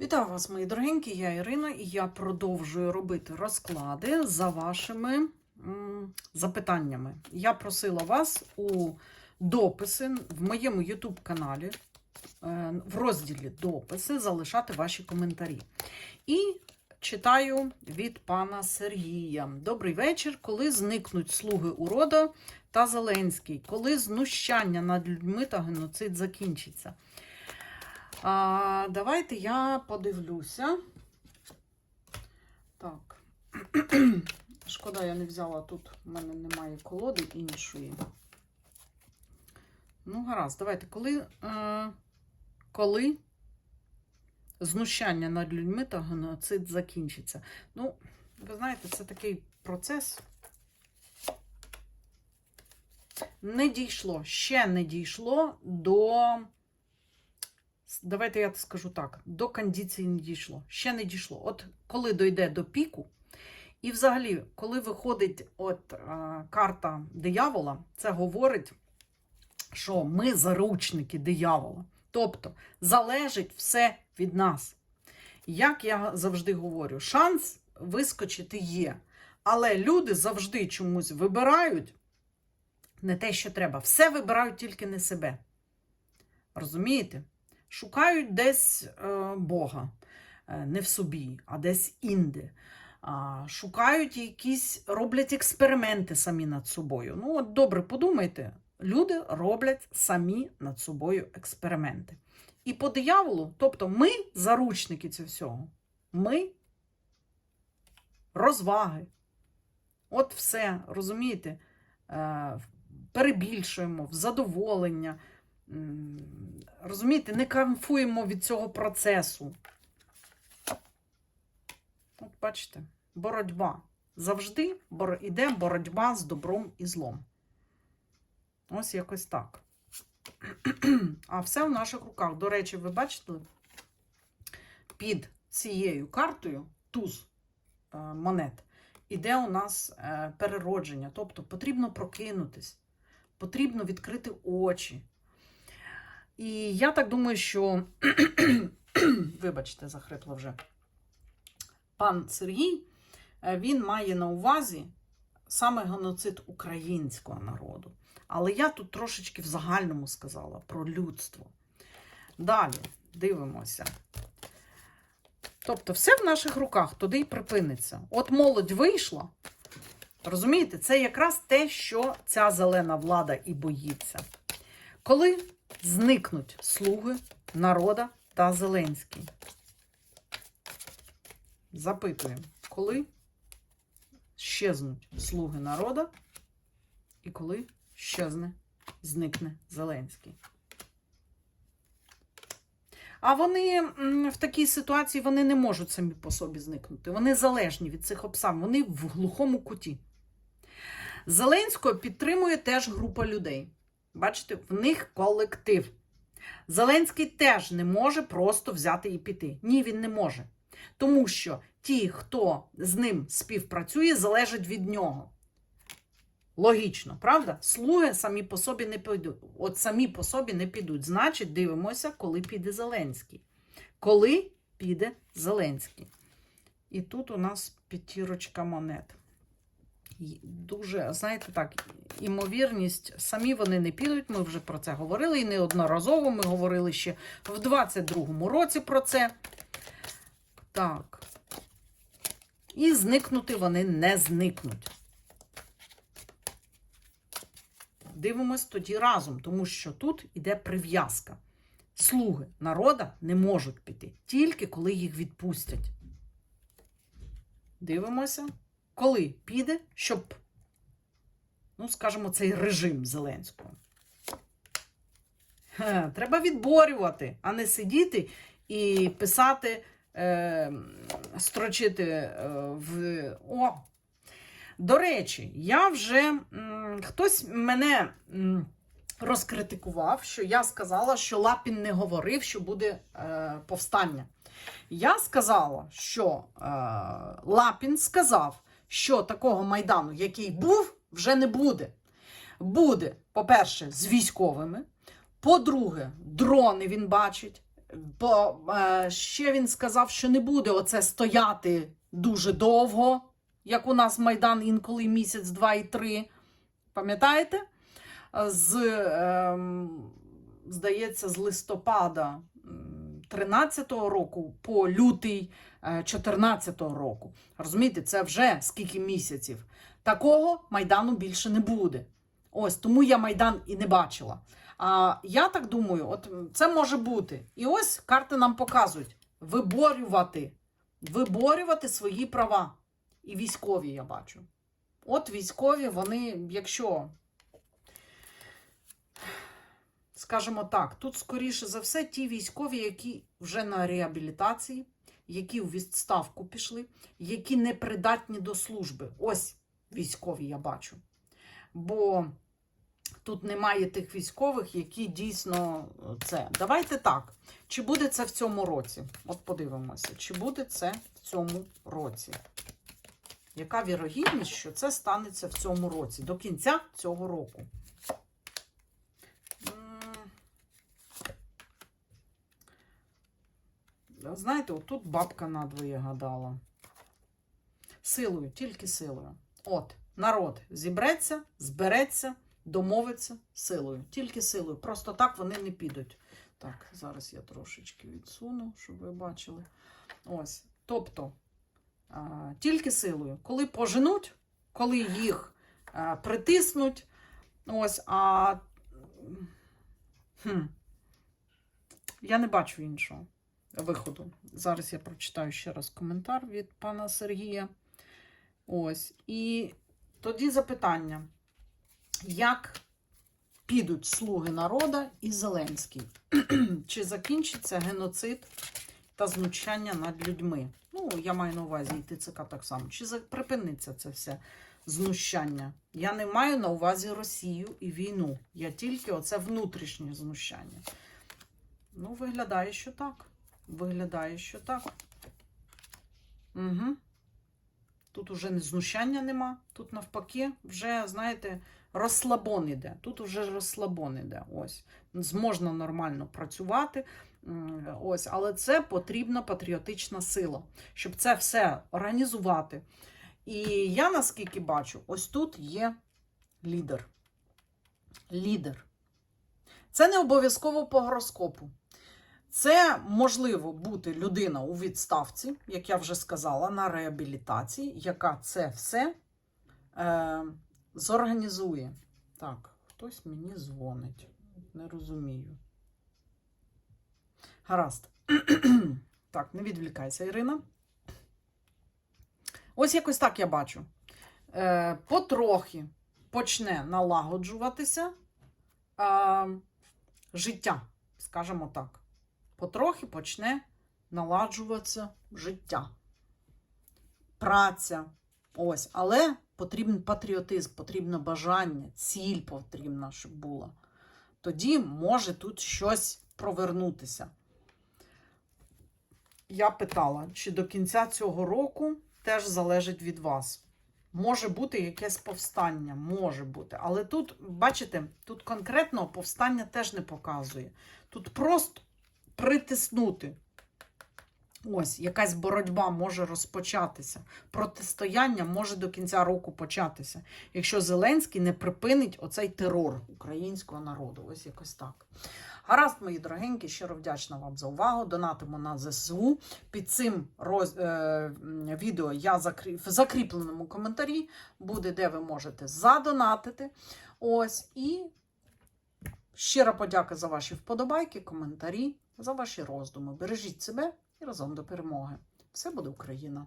Вітаю вас, мої дорогенькі, я Ірина, і я продовжую робити розклади за вашими запитаннями. Я просила вас у дописи в моєму YouTube каналі е, в розділі дописи залишати ваші коментарі. І читаю від пана Сергія. Добрий вечір. Коли зникнуть слуги урода та Зеленський, коли знущання над людьми та геноцид закінчиться. А, давайте я подивлюся. Так. Шкода, я не взяла тут, в мене немає колоди іншої. Ну, гаразд, давайте, коли, е, коли знущання над людьми та геноцид закінчиться. Ну, ви знаєте, це такий процес. Не дійшло, ще не дійшло до. Давайте я скажу так: до кондиції не дійшло. Ще не дійшло. От коли дойде до піку, і взагалі, коли виходить от а, карта диявола, це говорить, що ми заручники диявола. Тобто залежить все від нас. Як я завжди говорю, шанс вискочити є. Але люди завжди чомусь вибирають не те, що треба. Все вибирають тільки не себе. Розумієте? Шукають десь е, Бога, е, не в собі, а десь інде. Шукають якісь, роблять експерименти самі над собою. Ну, от добре, подумайте, люди роблять самі над собою експерименти. І по дияволу, тобто ми заручники цього всього, ми розваги. От все, розумієте, е, перебільшуємо в задоволення. Розумієте, не кайфуємо від цього процесу. От бачите, боротьба. Завжди іде боротьба з добром і злом. Ось якось так. А все в наших руках. До речі, ви бачите, під цією картою туз е, монет іде у нас е, переродження. Тобто потрібно прокинутись, потрібно відкрити очі. І я так думаю, що, вибачте, захрипло вже, пан Сергій, е, він має на увазі саме геноцид українського народу. Але я тут трошечки в загальному сказала про людство. Далі дивимося. Тобто, все в наших руках туди й припиниться. От молодь вийшла. Розумієте, це якраз те, що ця зелена влада і боїться. Коли зникнуть слуги народа та Зеленський. Запитуємо, коли щезнуть слуги народа і коли щезне, зникне Зеленський. А вони в такій ситуації вони не можуть самі по собі зникнути. Вони залежні від цих обставин, вони в глухому куті. Зеленського підтримує теж група людей. Бачите, в них колектив. Зеленський теж не може просто взяти і піти. Ні, він не може. Тому що ті, хто з ним співпрацює, залежать від нього. Логічно, правда? Слуги самі по собі не підуть. От самі по собі не підуть. Значить, дивимося, коли піде Зеленський. Коли піде Зеленський. І тут у нас п'ятірочка монет. Дуже, знаєте, так, імовірність, самі вони не підуть. Ми вже про це говорили і неодноразово ми говорили ще в 22-му році про це. Так. І зникнути вони не зникнуть. Дивимось тоді разом, тому що тут іде прив'язка. Слуги народа не можуть піти, тільки коли їх відпустять. Дивимося, коли піде, щоб, ну, скажімо, цей режим Зеленського. Треба відборювати, а не сидіти і писати, е, строчити е, в. О! До речі, я вже м, хтось мене м, розкритикував, що я сказала, що Лапін не говорив, що буде е, повстання. Я сказала, що е, Лапін сказав, що такого майдану, який був, вже не буде. Буде, по-перше, з військовими. По-друге, дрони він бачить. Бо е, ще він сказав, що не буде оце стояти дуже довго, як у нас Майдан інколи місяць, два і три. Пам'ятаєте? З, ем, здається, з листопада 13-го року по лютий 14-го року. Розумієте, це вже скільки місяців. Такого Майдану більше не буде. Ось тому я Майдан і не бачила. А я так думаю, от це може бути. І ось карти нам показують: виборювати, виборювати свої права. І військові я бачу. От військові, вони, якщо, скажімо так, тут, скоріше за все, ті військові, які вже на реабілітації, які в відставку пішли, які не придатні до служби. Ось військові я бачу. Бо тут немає тих військових, які дійсно це. Давайте так. Чи буде це в цьому році? От подивимося, чи буде це в цьому році. Яка вірогідність, що це станеться в цьому році, до кінця цього року? Знаєте, отут бабка надвоє гадала. Силою, тільки силою. От, народ зібреться, збереться, домовиться силою. Тільки силою. Просто так вони не підуть. Так, зараз я трошечки відсуну, щоб ви бачили. Ось. Тобто, а, тільки силою. Коли поженуть, коли їх а, притиснуть, ось, а хм, я не бачу іншого виходу. Зараз я прочитаю ще раз коментар від пана Сергія. Ось. І тоді запитання: як підуть слуги народа і Зеленський? Чи закінчиться геноцид та знущання над людьми? Ну, я маю на увазі і ТЦК так само. Чи припиниться це все знущання? Я не маю на увазі Росію і війну. Я тільки оце внутрішнє знущання. Ну, виглядає, що так. Виглядає, що так. Угу. Тут уже не знущання нема. Тут навпаки, вже, знаєте, розслабон іде. Тут вже розслабон іде. Ось. Зможна нормально працювати. Ось, але це потрібна патріотична сила, щоб це все організувати. І я наскільки бачу, ось тут є лідер. Лідер. Це не обов'язково по гороскопу. Це можливо бути людина у відставці, як я вже сказала, на реабілітації, яка це все е, зорганізує. Так, хтось мені дзвонить. Не розумію. Гаразд. так, не відвлікайся, Ірина. Ось якось так я бачу. Е, потрохи почне налагоджуватися е, життя, скажімо так потрохи почне наладжуватися життя, праця. Ось, але потрібен патріотизм, потрібно бажання, ціль потрібна, щоб була. Тоді може тут щось провернутися. Я питала, чи до кінця цього року теж залежить від вас. Може бути якесь повстання, може бути. Але тут, бачите, тут конкретно повстання теж не показує. Тут просто притиснути. Ось, якась боротьба може розпочатися. Протистояння може до кінця року початися, якщо Зеленський не припинить оцей терор українського народу. Ось якось так. Гаразд, мої дорогенькі, щиро вдячна вам за увагу. Донатимо на ЗСУ. Під цим роз... е... відео я закрі... в закріпленому коментарі буде, де ви можете задонатити. Ось і щира подяка за ваші вподобайки, коментарі, за ваші роздуми. Бережіть себе і разом до перемоги. Все буде Україна!